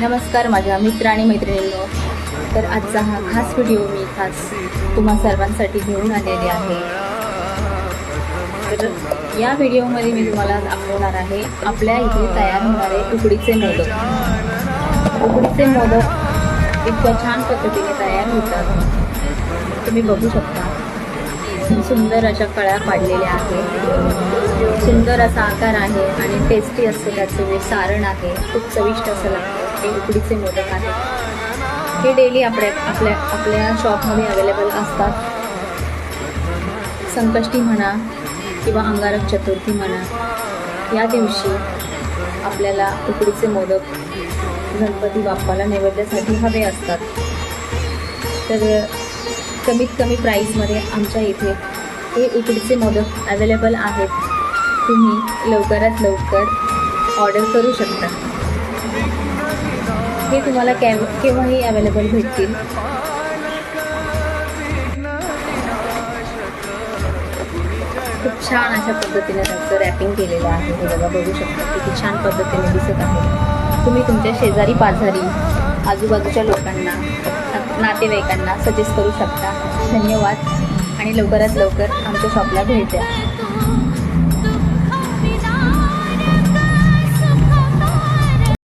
नमस्कार माझ्या मित्र आणि मैत्रिणींनो. तर आजचा हा खास व्हिडिओ मी खास तुम्हा सर्वांसाठी घेऊन आलेले आहे. तर या व्हिडिओमध्ये मी तुम्हाला दाखवणार आहे आपल्या इथे तयार होणारे उकडीचे मोदक. उकडीचे मोदक इतक्या छान पद्धतीने तयार होतात. तुम्ही बघू शकता. सुंदर अशा कळ्या पाडलेल्या आहेत. सुंदर असा आकार आहे आणि टेस्टी असतं त्याचं जे सारण आहे खूप चविष्ट असं लागतं. हे उकडीचे मोदक आहेत. हे डेली आपल्या आपल्या आपल्या शॉपमध्ये अवेलेबल असतात. संकष्टी म्हणा किंवा अंगारक चतुर्थी म्हणा या दिवशी आपल्याला उकडीचे मोदक गणपती बाप्पाला नैवेद्यासाठी हवे असतात. तर कमीत कमी प्राईसमध्ये आमच्या इथे हे उकडीचे मोदक अवेलेबल आहेत. तुम्ही लवकरात लवकर ऑर्डर करू शकता. हे तुम्हाला कॅम केव्हाही अवेलेबल भेटतील. खूप छान अशा पद्धतीने त्याचं रॅपिंग केलेलं आहे. हे बघा बघू शकता किती छान पद्धतीने दिसत आहे. तुम्ही तुमच्या शेजारी पाजारी आजूबाजूच्या लोकांना नातेवाईकांना सजेस्ट करू शकता. धन्यवाद. आणि लवकरात लवकर आमच्या शॉपला भेट द्या.